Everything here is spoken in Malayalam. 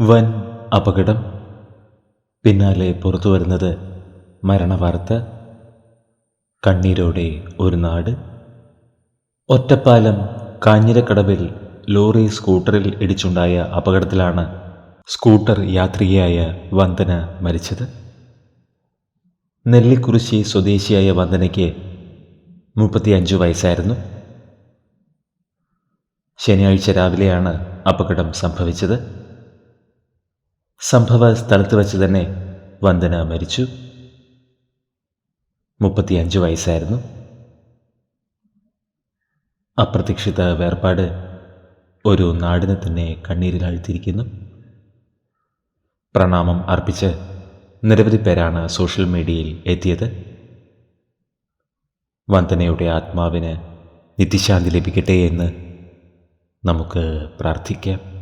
വൻ അപകടം. പിന്നാലെ പുറത്തു വരുന്നത് മരണവാർത്ത. കണ്ണീരോടെ ഒരു നാട്. ഒറ്റപ്പാലം കാഞ്ഞിരക്കടവിൽ ലോറി സ്കൂട്ടറിൽ ഇടിച്ചുണ്ടായ അപകടത്തിലാണ് സ്കൂട്ടർ യാത്രികയായ വന്ദന മരിച്ചത്. നെല്ലിക്കുറിശി സ്വദേശിയായ വന്ദനയ്ക്ക് മുപ്പത്തിയഞ്ച് വയസ്സായിരുന്നു. ശനിയാഴ്ച രാവിലെയാണ് അപകടം സംഭവിച്ചത്. സംഭവ സ്ഥലത്ത് വച്ച് തന്നെ വന്ദന മരിച്ചു. മുപ്പത്തിയഞ്ച് വയസ്സായിരുന്നു. അപ്രതീക്ഷിത വേർപാട് ഒരു നാടിനെ തന്നെ കണ്ണീരിലാഴ്ത്തിയിരിക്കുന്നു പ്രണാമം അർപ്പിച്ച് നിരവധി പേരാണ് സോഷ്യൽ മീഡിയയിൽ എത്തിയത്. വന്ദനയുടെ ആത്മാവിന് നിത്യശാന്തി ലഭിക്കട്ടെ എന്ന് നമുക്ക് പ്രാർത്ഥിക്കാം.